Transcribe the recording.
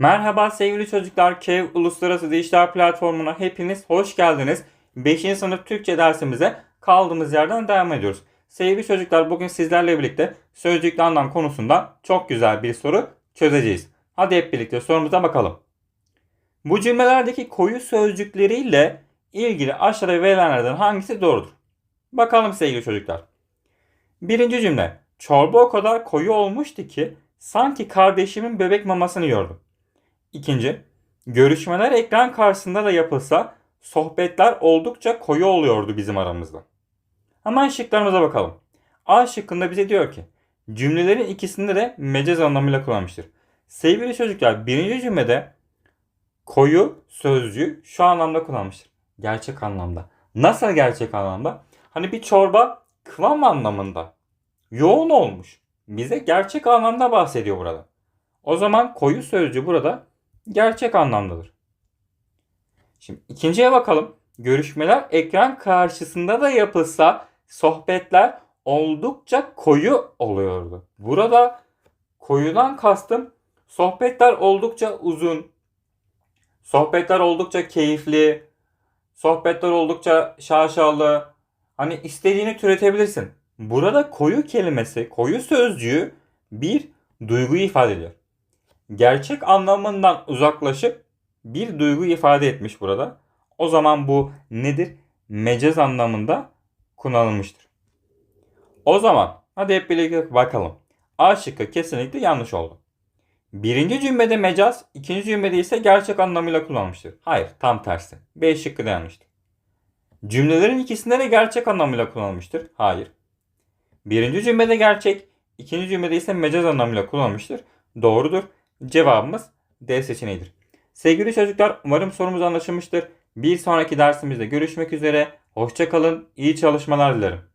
Merhaba sevgili çocuklar. KEV Uluslararası Dijital Platformu'na hepiniz hoş geldiniz. 5. sınıf Türkçe dersimize kaldığımız yerden devam ediyoruz. Sevgili çocuklar bugün sizlerle birlikte sözcükle anlam konusundan çok güzel bir soru çözeceğiz. Hadi hep birlikte sorumuza bakalım. Bu cümlelerdeki koyu sözcükleriyle ilgili aşağıda verilenlerden hangisi doğrudur? Bakalım sevgili çocuklar. Birinci cümle. Çorba o kadar koyu olmuştu ki sanki kardeşimin bebek mamasını yiyordum. İkinci. Görüşmeler ekran karşısında da yapılsa sohbetler oldukça koyu oluyordu bizim aramızda. Hemen şıklarımıza bakalım. A şıkkında bize diyor ki cümlelerin ikisinde de mecaz anlamıyla kullanmıştır. Sevgili çocuklar birinci cümlede koyu sözcüğü şu anlamda kullanmıştır. Gerçek anlamda. Nasıl gerçek anlamda? Hani bir çorba kıvam anlamında yoğun olmuş. Bize gerçek anlamda bahsediyor burada. O zaman koyu sözcüğü burada gerçek anlamdadır. Şimdi ikinciye bakalım. Görüşmeler ekran karşısında da yapılsa sohbetler oldukça koyu oluyordu. Burada koyudan kastım sohbetler oldukça uzun, sohbetler oldukça keyifli, sohbetler oldukça şaşalı. Hani istediğini türetebilirsin. Burada koyu kelimesi, koyu sözcüğü bir duyguyu ifade ediyor. Gerçek anlamından uzaklaşıp bir duygu ifade etmiş burada. O zaman bu nedir? Mecaz anlamında kullanılmıştır. O zaman hadi hep birlikte bakalım. A şıkkı kesinlikle yanlış oldu. Birinci cümlede mecaz, ikinci cümlede ise gerçek anlamıyla kullanılmıştır. Hayır, tam tersi. B şıkkı da yanlıştır. Cümlelerin ikisinde de gerçek anlamıyla kullanılmıştır. Hayır. Birinci cümlede gerçek, ikinci cümlede ise mecaz anlamıyla kullanılmıştır. Doğrudur. Cevabımız D seçeneğidir. Sevgili çocuklar umarım sorumuz anlaşılmıştır. Bir sonraki dersimizde görüşmek üzere. Hoşçakalın. İyi çalışmalar dilerim.